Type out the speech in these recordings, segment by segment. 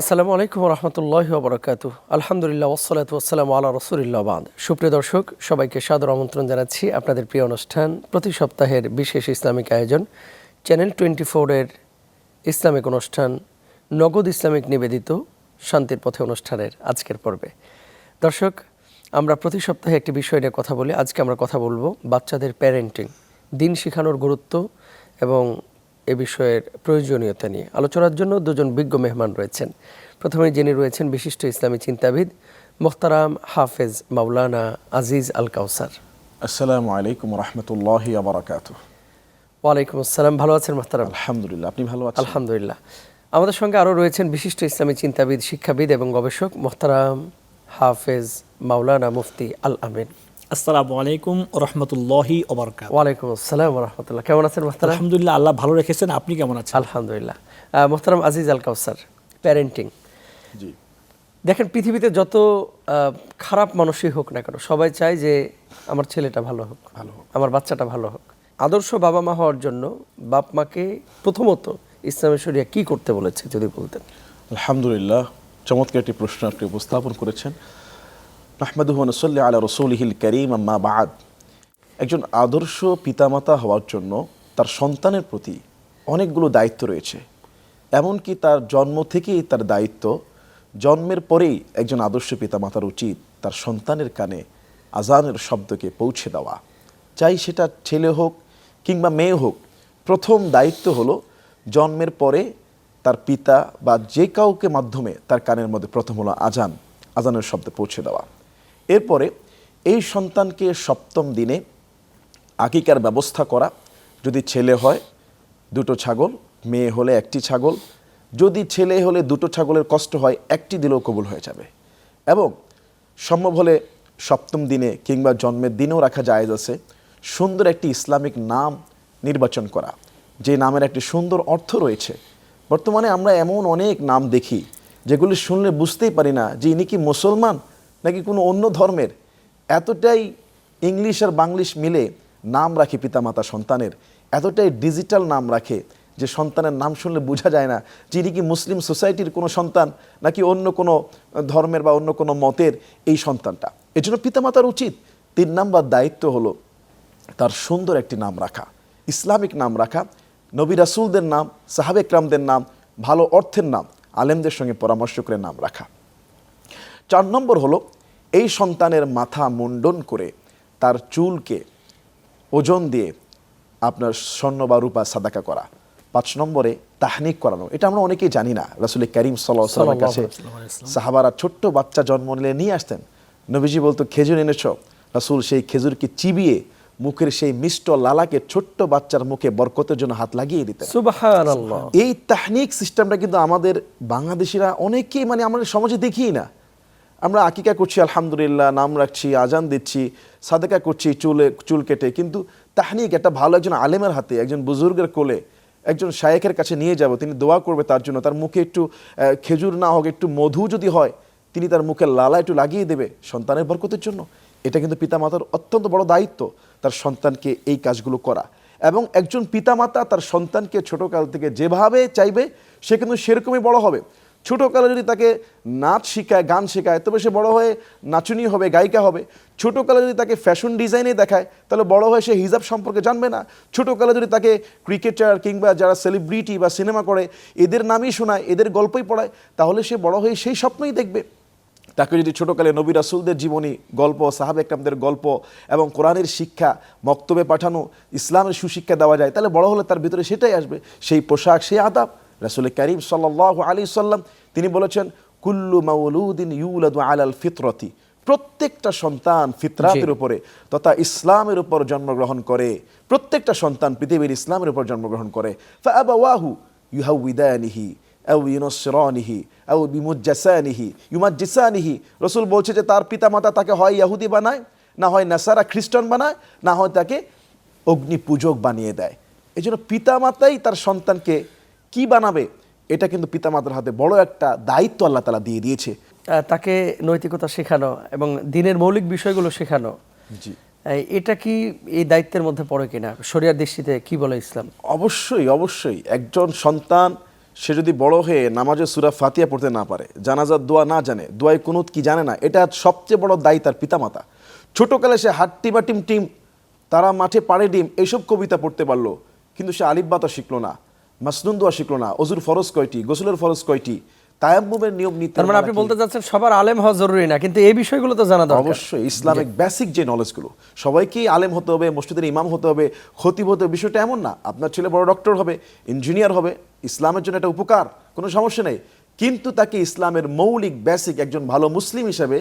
আসসালামু আলাইকুম রহমতুল্লাহ বরকাত আলহামদুলিল্লাহ ওসলাত ওসালাম আল্লাহ রসুলিল্লাহ বাদ। সুপ্রিয় দর্শক, সবাইকে সাদর আমন্ত্রণ জানাচ্ছি আপনাদের প্রিয় অনুষ্ঠান প্রতি সপ্তাহের বিশেষ ইসলামিক আয়োজন চ্যানেল টোয়েন্টি ফোরের ইসলামিক অনুষ্ঠান নগদ ইসলামিক নিবেদিত শান্তির পথে অনুষ্ঠানের আজকের পর্বে। দর্শক, আমরা প্রতি সপ্তাহে একটি বিষয় নিয়ে কথা বলি। আজকে আমরা কথা বলব বাচ্চাদের প্যারেন্টিং দিন শেখানোর গুরুত্ব এবং এ বিষয়ের প্রয়োজনীয়তা নিয়ে আলোচনার জন্য দুজন বিজ্ঞ মেহমান রয়েছেন। প্রথমে যিনি রয়েছেন বিশিষ্ট ইসলামী চিন্তাবিদ মোখতারাম হাফেজ মাওলানা আজিজ আল কাউসার আসসালামু আলাইকুম রহমতুল্লাহ আবরাকাত ওয়ালাইকুম আসসালাম। ভালো আছেন মোহতারাম আলহামদুলিল্লাহ আপনি ভালো আছেন? আলহামদুলিল্লাহ। আমাদের সঙ্গে আরও রয়েছেন বিশিষ্ট ইসলামী চিন্তাবিদ শিক্ষাবিদ এবং গবেষক মোহতারাম হাফেজ মাওলানা মুফতি আল আমিন আসসালামু আলাইকুম রহমতুল্লাহি ওবরকাত ওয়ালাইকুম আসসালাম রহমতুল্লাহ। কেমন আছেন মোহতারাম? আলহামদুলিল্লাহ আল্লাহ ভালো রেখেছেন আপনি কেমন আছেন? আলহামদুলিল্লাহ। মোহতারাম আজিজ আল কাউসার প্যারেন্টিং জি। দেখেন পৃথিবীতে যত খারাপ মানুষই হোক না কেন সবাই চায় যে আমার ছেলেটা ভালো হোক ভালো হোক। আমার বাচ্চাটা ভালো হোক। আদর্শ বাবা মা হওয়ার জন্য বাপ মাকে প্রথমত ইসলামের শরিয়া কি করতে বলেছে যদি বলতেন? আলহামদুলিল্লাহ চমৎকার একটি প্রশ্ন আপনি উপস্থাপন করেছেন। মাহমুদুহনসল্লি আলা রসুলহিল করিম, আম্মা বাদ। একজন আদর্শ পিতামাতা হওয়ার জন্য তার সন্তানের প্রতি অনেকগুলো দায়িত্ব রয়েছে। এমনকি তার জন্ম থেকেই তার দায়িত্ব, জন্মের পরেই একজন আদর্শ পিতামাতার উচিত তার সন্তানের কানে আজানের শব্দকে পৌঁছে দেওয়া। চাই সেটা ছেলে হোক কিংবা মেয়ে হোক, প্রথম দায়িত্ব হলো জন্মের পরে তার পিতা বা যে কাউকে মাধ্যমে তার কানের মধ্যে প্রথম হলো আজান আজানের শব্দ পৌঁছে দেওয়া। এরপরে এই সন্তানকে সপ্তম দিনে আকিকার ব্যবস্থা করা। যদি ছেলে হয়, দুটো ছাগল, মেয়ে হলে একটি ছাগল। যদি ছেলে হলে দুটো ছাগলের কষ্ট হয়, একটি দিলেও কবুল হয়ে যাবে। এবং সম্ভব হলে সপ্তম দিনে কিংবা জন্মের দিনেও রাখা জায়েজ আছে সুন্দর একটি ইসলামিক নাম নির্বাচন করা। যে নামের একটি সুন্দর অর্থ রয়েছে। বর্তমানে আমরা এমন অনেক নাম দেখি, যেগুলি শুনলে বুঝতেই পারি না যে ইনি কি মুসলমান নাকি কোনো অন্য ধর্মের? এতটাই ইংলিশ আর বাংলিশ মিলে নাম রাখে পিতামাতা সন্তানের। এতটাই ডিজিটাল নাম রাখে যে সন্তানের নাম শুনলে বোঝা যায় না যে ইনি কি মুসলিম সোসাইটির কোনো সন্তান নাকি অন্য কোনো ধর্মের বা অন্য কোনো মতের এই সন্তানটা। এজন্য পিতামাতার উচিত তিন নাম্বার দায়িত্ব হলো তার সুন্দর একটি নাম রাখা, ইসলামিক নাম রাখা, নবী রাসুলদের নাম সাহাবেকরামদের নাম, ভালো অর্থের নাম, আলেমদের সঙ্গে পরামর্শ করে নাম রাখা। চার নম্বর হলো এই সন্তানের মাথা মুন্ডন করে তার চুলকে ওজন দিয়ে আপনার স্বর্ণ বা রূপা সাদাকা করা। পাঁচ নম্বরে তাহনিক করানো। এটা আমরা অনেকেই জানি না। রাসুল করিম সাল্লামের কাছে সাহাবারা ছোট্ট বাচ্চা জন্ম নিলে নিয়ে আসতেন। নবীজি বলতো খেজুর এনেছ? রাসুল সেই খেজুরকে চিবিয়ে মুখের সেই মিষ্ট লালাকে ছোট্ট বাচ্চার মুখে বরকতের জন্য হাত লাগিয়ে দিতেন। সুবহানাল্লাহ। এই তাহনিক সিস্টেমটা কিন্তু আমাদের বাংলাদেশিরা অনেকেই মানে আমাদের সমাজে দেখি না। আমরা আকিকা করছি, আলহামদুলিল্লাহ, নাম রাখছি, আজান দিচ্ছি, সাদেকা করছি, চুলে, চুল কেটে। কিন্তু তাহনিক একটা ভালো একজন আলেমের হাতে, একজন বুজুর্গের কোলে, একজন শায়েকের কাছে নিয়ে যাব, তিনি দোয়া করবে তার জন্য। তার মুখে একটু খেজুর না হোক, একটু মধু যদি হয়, তিনি তার মুখে লালা একটু লাগিয়ে দেবে সন্তানের বরকতের জন্য। এটা কিন্তু পিতামাতার অত্যন্ত বড় দায়িত্ব, তার সন্তানকে এই কাজগুলো করা। এবং একজন পিতামাতা তার সন্তানকে ছোটকাল থেকে যেভাবে চাইবে, সে কিন্তু সেরকমই বড় হবে। ছোটোকালে যদি তাকে নাচ শেখায়, গান শেখায়, তবে সে বড় হয়ে নাচুনি হবে, গায়িকা হবে। ছোটোকালে যদি তাকে ফ্যাশন ডিজাইনে দেখায়, তাহলে বড় হয়ে সে হিজাব সম্পর্কে জানবে না। ছোটোকালে যদি তাকে ক্রিকেটার কিংবা যারা সেলিব্রিটি বা সিনেমা করে, এদের নামই শোনায়, এদের গল্পই পড়ায়, তাহলে সে বড় হয়ে সেই স্বপ্নই দেখবে। তাকে যদি ছোটোকালে নবী রাসুলদের জীবনী, গল্প, সাহাব একরামদের গল্প এবং কোরআনের শিক্ষা, মক্তবে পাঠানো, ইসলামের সুশিক্ষা দেওয়া যায়, তাহলে বড় হলে তার ভিতরে সেটাই আসবে। সেই পোশাক, সেই আদাব। রাসুল করিম সাল্লাহ আলী সাল্লাম তিনি বলেছেন কুল্লু মাউলুদ্দিন ইউলাদু আলাল ফিতরতি। প্রত্যেকটা সন্তান ফিতরাতের উপরে তথা ইসলামের উপর জন্মগ্রহণ করে প্রত্যেকটা সন্তান পৃথিবীর ইসলামের উপর জন্মগ্রহণ করে। ফাআবাওয়াহু ইউহাউইদানিহি আউ ইউনসরানিহি আউ বিমুজ্জাসানিহি ইউমাজ্জিসানিহি। রসুল বলছে যে তার পিতামাতা তাকে হয় ইয়াহুদি বানায় না হয় নাসারা খ্রিস্টান বানায় না হয় তাকে অগ্নি পূজক বানিয়ে দেয়। এই জন্য পিতামাতাই তার সন্তানকে কি বানাবে? এটা কিন্তু পিতামাতার হাতে বড় একটা দায়িত্ব আল্লাহ তালা দিয়ে দিয়েছে। তাকে নৈতিকতা শেখানো এবং দিনের মৌলিক বিষয়গুলো শেখানো। জি। এটা কি এই দায়িত্বের মধ্যে পড়ে কিনা? শরিয়ার দৃষ্টিতে কি বলে ইসলাম? অবশ্যই অবশ্যই। একজন সন্তান সে যদি বড় হয়ে নামাজের সুরা ফাতিয়া পড়তে না পারে জানাজার দোয়া না জানে দোয়ায় কুনুত কি জানে না এটা সবচেয়ে বড় দায়ী তার পিতামাতা। ছোটকালে সে হাট্টি বা টিম টিম তারা মাঠে পাড়ে ডিম এইসব কবিতা পড়তে পারল কিন্তু সে আলিব্বাতা শিখলো না। মাসনুন দোয়া শিখলো না অজুর ফরজ কয়টি গোসলের ফরজ কয়টি তায়াম্মুমের নিয়ম নীতি তার মানে আপনি বলতে চাচ্ছেন সবার আলেম হওয়া জরুরি না কিন্তু এই বিষয়গুলো তো জানা দরকার। অবশ্যই ইসলামিক বেসিক যে নলেজগুলো সবাইকেই আলেম হতে হবে মসজিদের ইমাম হতে হবে খতিব হতে হবে বিষয়টা এমন না আপনার ছেলে বড় ডক্টর হবে ইঞ্জিনিয়ার হবে ইসলামের জন্য এটা উপকার কোনো সমস্যা নেই কিন্তু তাকে ইসলামের মৌলিক বেসিক একজন ভালো মুসলিম হিসেবে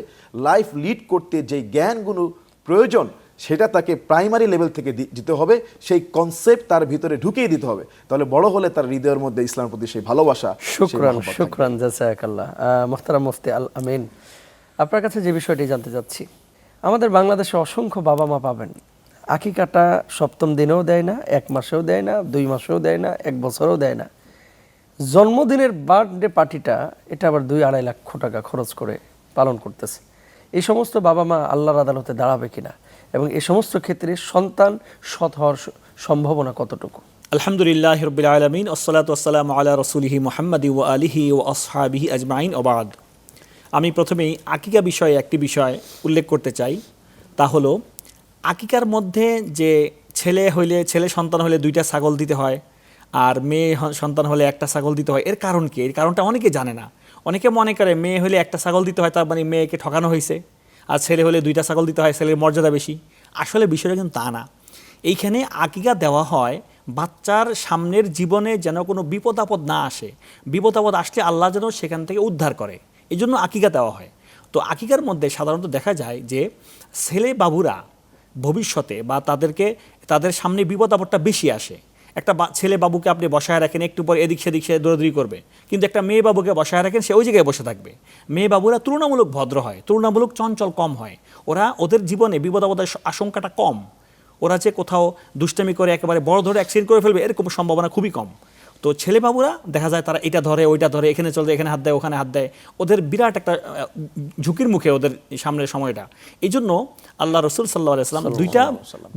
লাইফ লিড করতে যে জ্ঞানগুলো প্রয়োজন সেটা তাকে প্রাইমারি লেভেল থেকে দিতে হবে সেই কনসেপ্ট তার ভিতরে ঢুকিয়ে দিতে হবে। তাহলে বড় হলে তার হৃদয়ের মধ্যে ইসলামের প্রতি সেই ভালোবাসা শুক্রান শুক্রান জাজাকাল্লাহ মোহতারাম মুফতি আল আমিন আপনার কাছে যে বিষয়টি জানতে চাচ্ছি আমাদের বাংলাদেশে অসংখ্য বাবা মা পাবেন। আকিকাটা সপ্তম দিনেও দেয় না এক মাসেও দেয় না দুই মাসেও দেয় না এক বছরেও দেয় না। জন্মদিনের বার্থডে পার্টিটা এটা আবার দুই আড়াই লক্ষ টাকা খরচ করে পালন করতেছে। এই সমস্ত বাবা মা আল্লাহর আদালতে দাঁড়াবে কিনা? এবং এই সমস্ত ক্ষেত্রে সন্তান সৎ হওয়ার সম্ভাবনা কতটুকু? আলহামদুলিল্লাহ রবিল আলমিন ওসলাত ওসালাম আল্লাহ রসুলহি মোহাম্মদি ও আলিহি ও আসহাবিহি আজমাইন ওবাদ আমি প্রথমেই আকিকা বিষয়ে একটি বিষয় উল্লেখ করতে চাই, তা হলো, আকিকার মধ্যে যে ছেলে হইলে, ছেলে সন্তান হলে দুইটা ছাগল দিতে হয়, আর মেয়ে সন্তান হলে একটা ছাগল দিতে হয়, এর কারণ কি? এর কারণটা অনেকে জানে না। অনেকে মনে করে মেয়ে হলে একটা ছাগল দিতে হয়, তার মানে মেয়েকে ঠকানো হয়েছে। আর ছেলে হলে দুইটা ছাগল দিতে হয়, ছেলের মর্যাদা বেশি। আসলে বিষয়টা কিন্তু তা না। এইখানে আকিকা দেওয়া হয়, বাচ্চার সামনের জীবনে যেন কোনো বিপদ আপদ না আসে। বিপদ আপদ আসলে আল্লাহ যেন সেখান থেকে উদ্ধার করে। এই জন্য আকিকা দেওয়া হয়। তো আকিকার মধ্যে সাধারণত দেখা যায় যে, ছেলে বাবুরা ভবিষ্যতে বা তাদেরকে, তাদের সামনে বিপদ আপদটা বেশি আসে। একটা ছেলে বাবুকে আপনি বসায় রাখেন, একটু পর এদিক সেদিক সে দৌড়াদৌড়ি করবে। কিন্তু একটা মেয়ে বাবুকে বসায় রাখেন, সে ওই জায়গায় বসে থাকবে। মেয়ে বাবুরা তুলনামূলক ভদ্র হয়, তুলনামূলক চঞ্চল কম হয়। ওরা ওদের জীবনে বিপদ আপদের আশঙ্কাটা কম। ওরা যে কোথাও দুষ্টামি করে একেবারে বড় ধরে অ্যাক্সিডেন্ট করে ফেলবে, এরকম সম্ভাবনা খুবই কম। তো ছেলে বাবুরা দেখা যায় তারা এটা ধরে ওইটা ধরে এখানে চলে এখানে হাত দেয় ওখানে হাত দেয়। ওদের বিরাট একটা ঝুঁকির মুখে ওদের সামনের সময়টা। এই জন্য আল্লাহ রসুল সাল্লাহ আলাইসাল্লাম দুইটা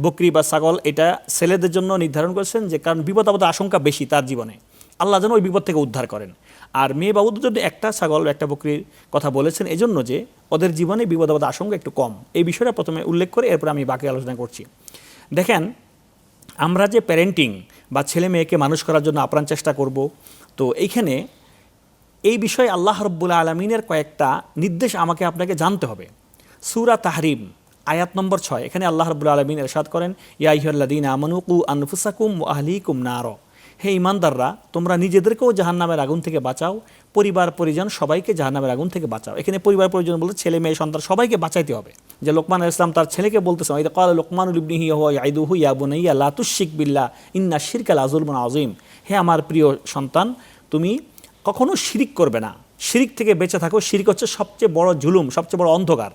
বকরি বা ছাগল এটা ছেলেদের জন্য নির্ধারণ করেছেন যে কারণ বিপদ আপদ আশঙ্কা বেশি তার জীবনে। আল্লাহ যেন ওই বিপদ থেকে উদ্ধার করেন। আর মেয়ে বাবুদের জন্য একটা ছাগল একটা বকরির কথা বলেছেন এজন্য যে ওদের জীবনে বিপদ আপদ আশঙ্কা একটু কম। এই বিষয়টা প্রথমে উল্লেখ করে এরপর আমি বাকি আলোচনা করছি। দেখেন আমরা যে প্যারেন্টিং বা ছেলে মেয়েকে মানুষ করার জন্য আপ্রাণ চেষ্টা করব। তো এইখানে এই বিষয়ে আল্লাহ রব্বুল আলমিনের কয়েকটা নির্দেশ আমাকে আপনাকে জানতে হবে। সুরা তাহরিম, আয়াত নম্বর ছয়, এখানে আল্লাহ রব্বুল আলমিন এরশাদ করেন ইয়াহিউল্লাদিন আমানুকু আনফুসাকুম আহলিকুম নার। হে ইমানদাররা তোমরা নিজেদেরকেও জাহান্নামের আগুন থেকে বাঁচাও। পরিবার পরিজন সবাইকে জাহান্নামের আগুন থেকে বাঁচাও। এখানে পরিবার পরিজন বলতে ছেলে মেয়ে সন্তান সবাইকে বাঁচাইতে হবে। যে লোকমান ইসলাম তার ছেলেকে বলতেছেন এই কাল লোকমানুল ইবনিহি হুয়া ইয়াইদুহু ইয়া বুনাইয়া বিল্লা ইন্না শিরকাল আযুলমুন আযীম। হে আমার প্রিয় সন্তান তুমি কখনো শিরিক করবে না। শিরিক থেকে বেঁচে থাকো। শিরিক হচ্ছে সবচেয়ে বড় জুলুম সবচেয়ে বড় অন্ধকার।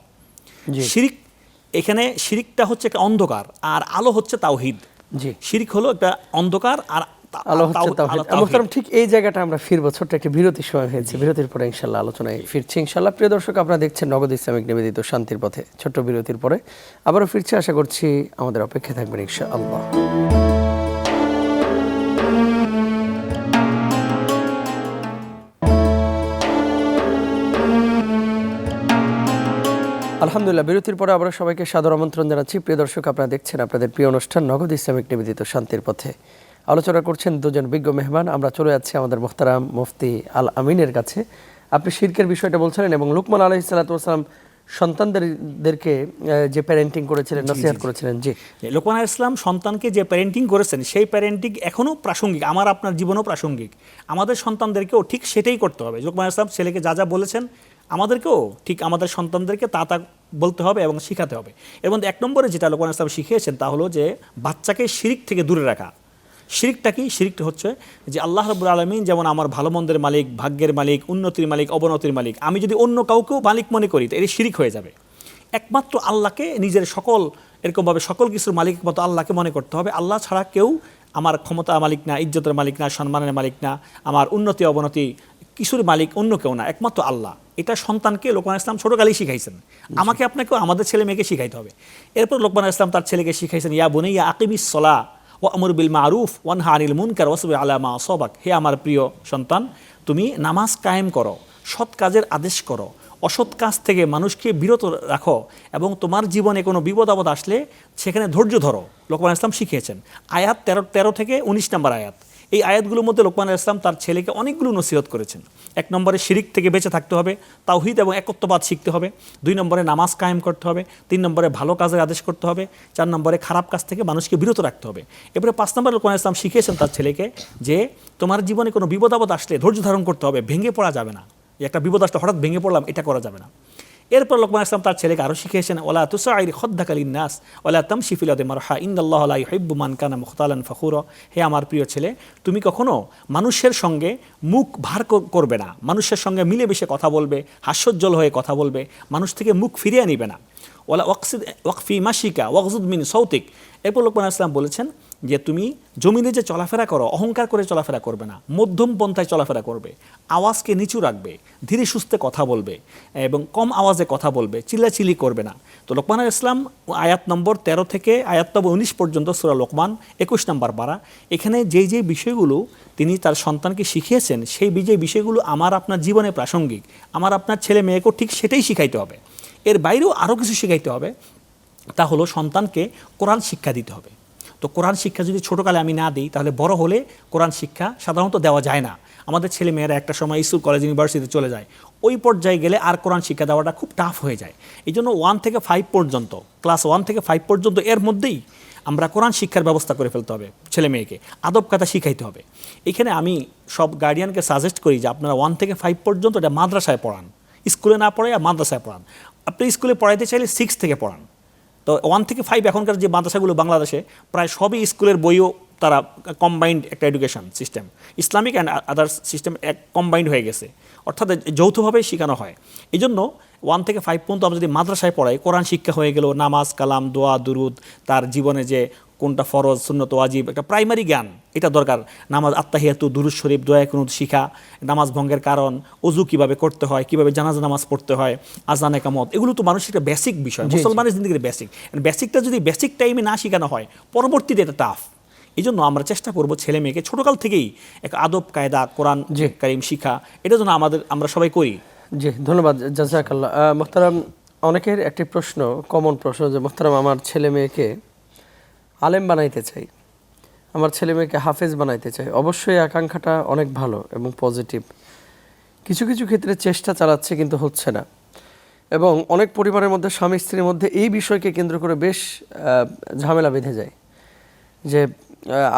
শিরিক এখানে শিরিকটা হচ্ছে একটা অন্ধকার আর আলো হচ্ছে তাওহিদ। জি। শিরিক হলো একটা অন্ধকার আর মোহতারাম ঠিক এই জায়গাটা আমরা ফিরবো। ছোট্ট একটি বিরতির সময় হয়েছে। বিরতির পরে ইনশাল্লাহ আলোচনায় ফিরছি। ইনশাল্লাহ প্রিয় দর্শক আপনারা দেখছেন নগদ ইসলামিক নিবেদিত শান্তির পথে। ছোট্ট বিরতির পরে আবারও ফিরছি। আশা করছি আমাদের অপেক্ষায় থাকবেন ইনশাআল্লাহ। আলহামদুলিল্লাহ বিরতির পরে আবার সবাইকে সাদর আমন্ত্রণ জানাচ্ছি। প্রিয় দর্শক আপনারা দেখছেন আপনাদের প্রিয় অনুষ্ঠান নগদ ইসলামিক নিবেদিত শান্তির পথে। আলোচনা করছেন দুজন বিজ্ঞ মেহমান। আমরা চলে যাচ্ছি আমাদের মোহতারাম মুফতি আল আমিনের কাছে। আপনি শিরকের বিষয়টা বলছিলেন এবং লুকমান আলহ সালাতাম সন্তানদেরকে যে প্যারেন্টিং করেছিলেন নসিহাত করেছিলেন জি। লোকমান ইসলাম সন্তানকে যে প্যারেন্টিং করেছেন সেই প্যারেন্টিং এখনও প্রাসঙ্গিক আমার আপনার জীবনও প্রাসঙ্গিক। আমাদের সন্তানদেরকেও ঠিক সেটাই করতে হবে। লোকমান ইসলাম ছেলেকে যা যা বলেছেন আমাদেরকেও ঠিক আমাদের সন্তানদেরকে তা তা বলতে হবে এবং শিখাতে হবে। এর মধ্যে এক নম্বরে যেটা লোকমান ইসলাম শিখিয়েছেন তা হলো যে বাচ্চাকে শিরিক থেকে দূরে রাখা। শিরিকটা কি? শিরিকটা হচ্ছে যে আল্লাহ রবুল আলমিন যেমন আমার ভালো মন্দের মালিক, ভাগ্যের মালিক, উন্নতির মালিক, অবনতির মালিক, আমি যদি অন্য কাউকেও মালিক মনে করি তো এটি শিরিক হয়ে যাবে। একমাত্র আল্লাহকে নিজের সকল, এরকমভাবে সকল কিছুর মালিক মতো আল্লাহকে মনে করতে হবে। আল্লাহ ছাড়া কেউ আমার ক্ষমতা মালিক না, ইজ্জতের মালিক না, সম্মানের মালিক না, আমার উন্নতি, অবনতি কিছুর মালিক অন্য কেউ না, একমাত্র আল্লাহ। এটা সন্তানকে লোকমান ইসলাম ছোটকালেই শিখাইছেন। আমাকে আপনাকেও আমাদের ছেলে মেয়েকে শিখাইতে হবে। এরপর লোকমান ইসলাম তার ছেলেকে শিখাইছেন, ইয়া বনে ইয়া আকিবিস সলা ও আমর বিল মারুফ ওয়ান হানিল মুনকার ওসব আলামা সবাক হে আমার প্রিয় সন্তান, তুমি নামাজ কায়েম করো, সৎ কাজের আদেশ করো, অসৎ কাজ থেকে মানুষকে বিরত রাখো এবং তোমার জীবনে কোনো বিপদ আপদ আসলে সেখানে ধৈর্য ধরো। লোকমান ইসলাম শিখিয়েছেন। আয়াত তেরো তেরো থেকে উনিশ নম্বর আয়াত। এই আয়াতগুলোর মধ্যে লোকমান ইসলাম তার ছেলেকে অনেকগুলো নসিহত করেছেন। এক নম্বরে শিরিক থেকে বেঁচে থাকতে হবে, তাওহিদ এবং একত্ববাদ শিখতে হবে, দুই নম্বরে নামাজ কায়েম করতে হবে, তিন নম্বরে ভালো কাজের আদেশ করতে হবে, চার নম্বরে খারাপ কাজ থেকে মানুষকে বিরত রাখতে হবে। এবারে পাঁচ নম্বরে লোকমান ইসলাম শিখিয়েছেন তার ছেলেকে যে তোমার জীবনে কোনো বিপদ আপদ আসলে ধৈর্য ধারণ করতে হবে, ভেঙে পড়া যাবে না। একটা বিপদ আসলে হঠাৎ ভেঙে পড়লাম, এটা করা যাবে না। এরপর লোকমান ইসলাম তার ছেলেকে আরও শিখিয়েছেন, ওলা তুসাইর খদ্দাকালীন নাস ওলা তাম শিফিলাদে মারহা ইন্দাল্লাহ হিব্বু মান কানা মুখতালান ফখুর। হে আমার প্রিয় ছেলে, তুমি কখনো মানুষের সঙ্গে মুখ ভার করবে না। মানুষের সঙ্গে মিলেমিশে কথা বলবে, হাস্যোজ্জ্বল হয়ে কথা বলবে, মানুষ থেকে মুখ ফিরিয়ে নিবে না। ওলা ওয়াকসিদ, ওয়াকফি মাসিকা ওয়াকজুদ মিন সৌতিক এরপর লোকমান ইসলাম বলেছেন যে তুমি জমিনে যে চলাফেরা করো, অহংকার করে চলাফেরা করবে না, মধ্যম পন্থায় চলাফেরা করবে, আওয়াজকে নিচু রাখবে, ধীরে সুস্থে কথা বলবে এবং কম আওয়াজে কথা বলবে, চিল্লাচিল্লি করবে না। তো লোকমান ইসলাম আয়াত নম্বর তেরো থেকে আয়াত নম্বর উনিশ পর্যন্ত সুরা লোকমান একুশ নম্বর পারা। এখানে যেই যেই বিষয়গুলো তিনি তার সন্তানকে শিখিয়েছেন, সেই যে বিষয়গুলো আমার আপনার জীবনে প্রাসঙ্গিক, আমার আপনার ছেলে মেয়েকেও ঠিক সেটাই শিখাইতে হবে। এর বাইরেও আরও কিছু শিখাইতে হবে। তা হলো সন্তানকে কোরআন শিক্ষা দিতে হবে। তো কোরআন শিক্ষা যদি ছোটোকালে আমি না দিই, তাহলে বড় হলে কোরআন শিক্ষা সাধারণত দেওয়া যায় না। আমাদের ছেলে মেয়েরা একটা সময় স্কুল, কলেজ, ইউনিভার্সিটিতে চলে যায়। ওই পর্যায়ে গেলে আর কোরআন শিক্ষা দেওয়াটা খুব টাফ হয়ে যায়। এই জন্য ওয়ান থেকে ফাইভ পর্যন্ত ক্লাস ওয়ান থেকে ফাইভ পর্যন্ত এর মধ্যেই আমরা কোরআন শিক্ষার ব্যবস্থা করে ফেলতে হবে ছেলে মেয়েকে আদব কাতা শিখাইতে হবে। এখানে আমি সব গার্ডিয়ানকে সাজেস্ট করি যে আপনারা ওয়ান থেকে ফাইভ পর্যন্ত এটা মাদ্রাসায় পড়ান। স্কুলে না পড়ে আর মাদ্রাসায় পড়ান। আপনি স্কুলে পড়াইতে চাইলে সিক্স থেকে পড়ান। তো ওয়ান থেকে ফাইভ এখনকার যে মাদ্রাসাগুলো বাংলাদেশে, প্রায় সবই স্কুলের বইও তারা কম্বাইন্ড একটা education system Islamic and others system এক কম্বাইন্ড হয়ে গেছে। অর্থাৎ যৌথভাবে শেখানো হয়। এই জন্য ওয়ান থেকে ফাইভ পর্যন্ত আমরা যদি মাদ্রাসায় পড়াই, কোরআন শিক্ষা হয়ে গেল, নামাজ, কালাম, দোয়া, দুরুদ, তার জীবনে যে কোনটা ফরজ সুন্নত ওয়াজিব একটা প্রাইমারি জ্ঞান। এটা দরকার। নামাজ আত্মাহিয়াতু দুরুদ শরীফ দোয়া কোনো শিখা। নামাজ ভঙ্গের কারণ অজু কীভাবে করতে হয় কীভাবে জানাজা নামাজ পড়তে হয় আজান একামত এগুলো তো মানুষের একটা বেসিক বিষয়। মুসলমানের জিন্দগির বেসিক বেসিকটা যদি বেসিক টাইমে না শেখানো হয় পরবর্তীতে এটা টাফ এই জন্য আমরা চেষ্টা করব ছেলে মেয়েকে ছোটকাল থেকেই এক আদব কায়দা কোরআন। কারিম শিখা। এটা যেন আমাদের আমরা সবাই করি। জি ধন্যবাদ। জাজাকাল্লাহ। মোহতারাম অনেকের একটি প্রশ্ন কমন প্রশ্ন যে মোহতারাম আমার ছেলে মেয়েকে আলেম বানাইতে চাই, আমার ছেলে মেয়েকে হাফেজ বানাইতে চাই। অবশ্যই আকাঙ্ক্ষাটা অনেক ভালো এবং পজিটিভ কিছু কিছু ক্ষেত্রে চেষ্টা চালাচ্ছে কিন্তু হচ্ছে না। এবং অনেক পরিবারের মধ্যে স্বামী স্ত্রীর মধ্যে এই বিষয়কে কেন্দ্র করে বেশ ঝামেলা বেঁধে যায়। যে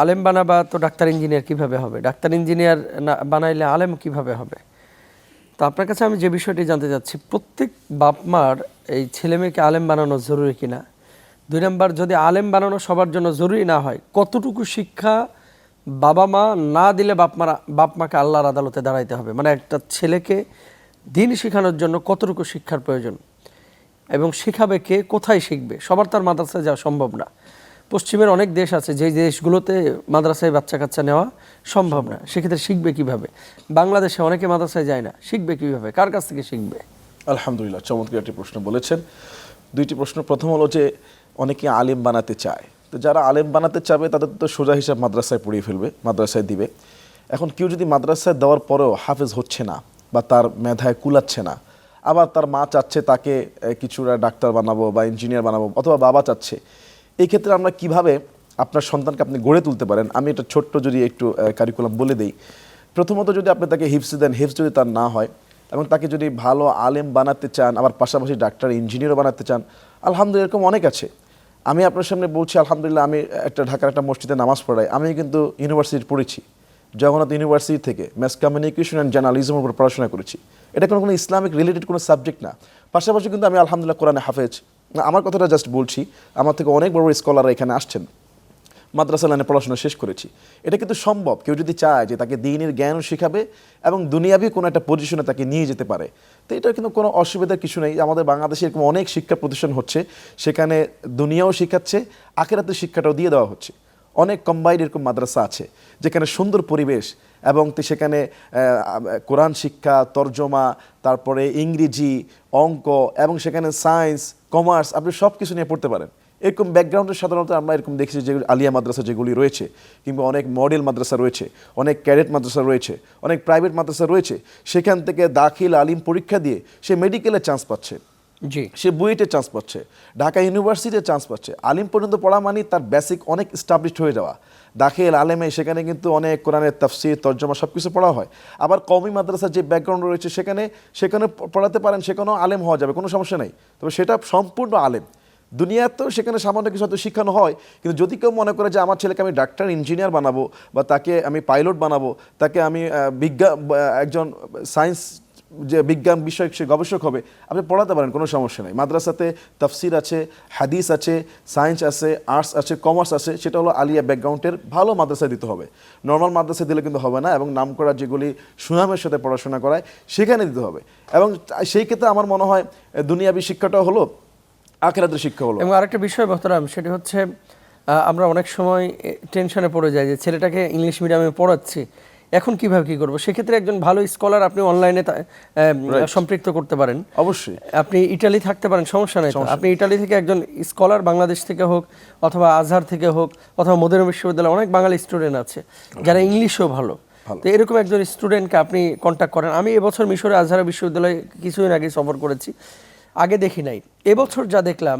আলেম বানাবা তো ডাক্তার ইঞ্জিনিয়ার কীভাবে হবে? ডাক্তার ইঞ্জিনিয়ার না, বানাইলে আলেম কীভাবে হবে? তো আপনার কাছে আমি যে বিষয়টি জানতে চাচ্ছি, প্রত্যেক বাপ মার এই ছেলে মেয়েকে আলেম বানানো জরুরি কিনা? দুই নম্বর, যদি আলেম বানানো সবার জন্য জরুরি না হয়, কতটুকু শিক্ষা বাবা মা না দিলে বাপ মারা, বাপ মাকে আল্লাহর আদালতে দাঁড়াইতে হবে? মানে একটা ছেলেকে দিন শেখানোর জন্য কতটুকু শিক্ষার প্রয়োজন? এবং শেখাবে কে? কোথায় শিখবে? সবার তার মাদ্রাসায় যাওয়া সম্ভব না। পশ্চিমের অনেক দেশ আছে যে দেশগুলোতে মাদ্রাসায় বাচ্চা কাচ্চা নেওয়া সম্ভব না। সেক্ষেত্রে শিখবে কীভাবে? বাংলাদেশে অনেকে মাদ্রাসায় যায় না। শিখবে কীভাবে? কার কাছ থেকে শিখবে? আলহামদুলিল্লাহ, চমৎকার একটি প্রশ্ন বলেছেন। দুইটি প্রশ্ন, প্রথম হলো যে অনেকে আলেম বানাতে চায়। তো যারা আলেম বানাতে চাবে, তাদের তো সোজা হিসাব মাদ্রাসায় পড়িয়ে ফেলবে, মাদ্রাসায় দিবে। এখন কেউ যদি মাদ্রাসায় দেওয়ার পরেও হাফেজ হচ্ছে না বা তার মেধায় কুলাচ্ছে না, আবার তার মা চাচ্ছে তাকে কিছুটা ডাক্তার বানাবো বা ইঞ্জিনিয়ার বানাবো অথবা বাবা চাচ্ছে, এই ক্ষেত্রে আমরা কীভাবে আপনার সন্তানকে আপনি গড়ে তুলতে পারেন? আমি এটা ছোট্ট যদি একটু কারিকুলাম বলে দিই। প্রথমত যদি আপনি তাকে হিফস দেন হিফস যদি তার না হয় এবং তাকে যদি ভালো আলেম বানাতে চান, আবার পাশাপাশি ডাক্তার, ইঞ্জিনিয়ারও বানাতে চান, আলহামদুলিল্লাহ এরকম অনেক আছে। আমি আপনার সামনে বলছি, আলহামদুলিল্লাহ, আমি একটা ঢাকার একটা মসজিদে নামাজ পড়াই। আমি কিন্তু ইউনিভার্সিটি পড়েছি, জগন্নাথ ইউনিভার্সিটি থেকে ম্যাস কমিউনিকেশন অ্যান্ড জার্নালিজমের উপর পড়াশোনা করেছি। এটা কোনো কোনো ইসলামিক রিলেটেড কোনো সাবজেক্ট না। পাশাপাশি কিন্তু আমি আলহামদুলিল্লাহ কোরআনে হাফেজ। আমার কথাটা জাস্ট বলছি, আমার থেকে অনেক বড় স্কলাররা এখানে আসছেন। মাদ্রাসা লাইনে পড়াশোনা শেষ করেছি। এটা কিন্তু সম্ভব। কেউ যদি চায় যে তাকে দিনের জ্ঞানও শেখাবে এবং দুনিয়াবি কোনো একটা পজিশনে তাকে নিয়ে যেতে পারে। তো এটা কিন্তু কোনো অসুবিধার কিছু নেই। আমাদের বাংলাদেশে এরকম অনেক শিক্ষা প্রতিষ্ঠান হচ্ছে, সেখানে দুনিয়াও শেখাচ্ছে, আখেরাতের শিক্ষাটাও দিয়ে দেওয়া হচ্ছে। অনেক কম্বাইন্ড এরকম মাদ্রাসা আছে, যেখানে সুন্দর পরিবেশ এবং সেখানে কোরআন শিক্ষা, তর্জমা, তারপরে ইংরেজি, অঙ্ক এবং সেখানে সায়েন্স কমার্স আপনি সব কিছু নিয়ে পড়তে পারেন। এরকম ব্যাকগ্রাউন্ডে সাধারণত আমরা এরকম দেখেছি যে আলিয়া মাদ্রাসা যেগুলি রয়েছে কিংবা অনেক মডেল মাদ্রাসা রয়েছে অনেক ক্যাডেট মাদ্রাসা রয়েছে অনেক প্রাইভেট মাদ্রাসা রয়েছে সেখান থেকে দাখিল আলিম পরীক্ষা দিয়ে সে মেডিকেলে চান্স পাচ্ছে। জি। সে বুয়েটে চান্স পাচ্ছে ঢাকা ইউনিভার্সিটিতে চান্স পাচ্ছে। আলিম পর্যন্ত পড়া মানে তার বেসিক অনেক স্টাবলিশড হয়ে যাওয়া। দাখিল আলেমে সেখানে কিন্তু অনেক কোরআনের তাফসির তর্জমা সব কিছু পড়া হয়। আবার কওমি মাদ্রাসার যে ব্যাকগ্রাউন্ড রয়েছে সেখানে সেখানে পড়াতে পারেন সেখানেও আলেম হওয়া যাবে কোনো সমস্যা নেই। তবে সেটা সম্পূর্ণ আলেম। দুনিয়াতেও সেখানে সামান্য কিছু হয়তো শিখানো হয়, কিন্তু যদি কেউ মনে করে যে আমার ছেলেকে আমি ডাক্তার ইঞ্জিনিয়ার বানাবো বা তাকে আমি পাইলট বানাবো, তাকে আমি বিজ্ঞান একজন সায়েন্স যে বিজ্ঞান বিষয়ক সে গবেষক হবে, আপনি পড়াতে পারেন, কোনো সমস্যা নেই। মাদ্রাসাতে তাফসির আছে, হাদিস আছে সায়েন্স আছে আর্টস আছে কমার্স আছে, সেটা হলো আলিয়া ব্যাকগ্রাউন্ডের ভালো মাদ্রাসায় দিতে হবে। নর্মাল মাদ্রাসায় দিলে কিন্তু হবে না এবং নাম করা যেগুলি সুনামের সাথে পড়াশোনা করায়, সেখানে দিতে হবে। এবং সেই ক্ষেত্রে আমার মনে হয় দুনিয়াবী শিক্ষাটা হলো আখেরাতের শিক্ষা হলো। এবং আরেকটা বিষয় বহতরাম সেটি হচ্ছে আমরা অনেক সময় টেনশনে পড়ে যাই যে ছেলেটাকে ইংলিশ মিডিয়ামে পড়াচ্ছি এখন কীভাবে কি করব? সেক্ষেত্রে একজন ভালো স্কলার আপনি অনলাইনে সম্পৃক্ত করতে পারেন। অবশ্যই। আপনি ইটালি থাকতে পারেন সমস্যা নেই আপনি ইটালি থেকে একজন স্কলার বাংলাদেশ থেকে হোক অথবা আজহার থেকে হোক অথবা মদিনা বিশ্ববিদ্যালয়ে অনেক বাঙালি স্টুডেন্ট আছে যারা ইংলিশও ভালো। তো এরকম একজন স্টুডেন্টকে আপনি কন্ট্যাক্ট করেন। আমি এবছর মিশরে আজহারা বিশ্ববিদ্যালয়ে কিছুদিন আগে সফর করেছি। আগে দেখি নাই। এবছর যা দেখলাম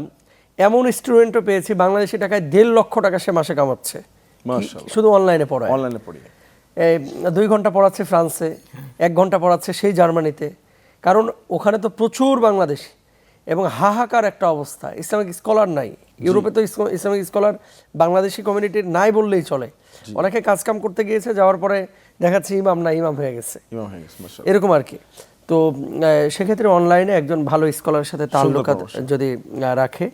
এমন স্টুডেন্টও পেয়েছি বাংলাদেশি টাকায় দেড় লক্ষ টাকা সে মাসে কামাচ্ছে। শুধু অনলাইনে পড়ায়। অনলাইনে পড়ি এই দুই ঘণ্টা পড়াচ্ছে ফ্রান্সে এক ঘণ্টা পড়াচ্ছে সেই জার্মানিতে। কারণ ওখানে তো প্রচুর বাংলাদেশি এবং হাহাকার একটা অবস্থা। ইসলামিক স্কলার নাই। ইউরোপে তো ইসলামিক স্কলার বাংলাদেশি কমিউনিটির নাই বললেই চলে। অনেকে কাজকাম করতে গিয়েছে যাওয়ার পরে দেখাচ্ছে ইমাম না ইমাম হয়ে গেছে। এরকম আর কি। তো সেক্ষেত্রে অনলাইনে একজন ভালো স্কলারের সাথে তাল্লুক যদি রাখে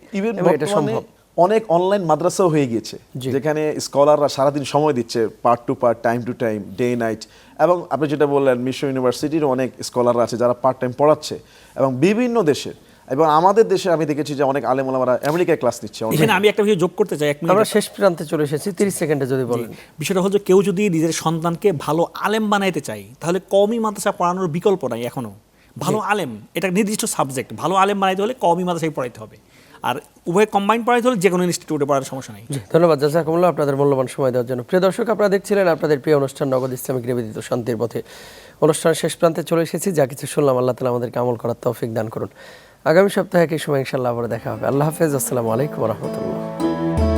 এটা সম্ভব। অনেক অনলাইন মাদ্রাসাও হয়ে গিয়েছে যেখানে স্কলাররা সারাদিন সময় দিচ্ছে part to part time to time day night এবং আপনি যেটা বললেন মিশ্র ইউনিভার্সিটির অনেক স্কলাররা আছে যারা পার্ট টাইম পড়াচ্ছে এবং বিভিন্ন দেশে এবং আমাদের দেশে আমি দেখেছি যে অনেক আলেম ওলামারা আমেরিকায় ক্লাস নিচ্ছে এখানে আমি একটা বিষয় যোগ করতে চাই এক মিনিট। আমরা শেষ প্রান্তে চলে এসেছি তিরিশ সেকেন্ডে যদি বলেন। বিষয়টা হচ্ছে কেউ যদি নিজের সন্তানকে ভালো আলেম বানাইতে চাই তাহলে কমই মাদ্রাসা পড়ানোর বিকল্প নাই এখনও। ভালো আলেম এটা নির্দিষ্ট সাবজেক্ট ভালো আলেম বানাইতে হলে কমই মাদ্রাসায় পড়াইতে হবে। আর উভয় কম্বাইন পড়াইতে হলে যে কোনো ইনস্টিটিউটে পড়ার সমস্যা নেই। ধন্যবাদ জাজাকুমুল্লাহ আপনাদের মূল্যবান সময় দেওয়ার জন্য। প্রিয় দর্শক আপনারা দেখছিলেন আপনাদের প্রিয় অনুষ্ঠান নগদ ইসলামিক নিবেদিত শান্তির পথে। অনুষ্ঠানের শেষ প্রান্তে চলে এসেছি যা কিছু শুনলাম আল্লাহ তালা আমাদেরকে আমল করার তৌফিক দান করুন। আগামী সপ্তাহে একই সময় ইনশাল্লাহ আবার দেখা হবে। আল্লাহ হাফেজ। আসসালামু আলাইকুম রহমতুল্লাহ।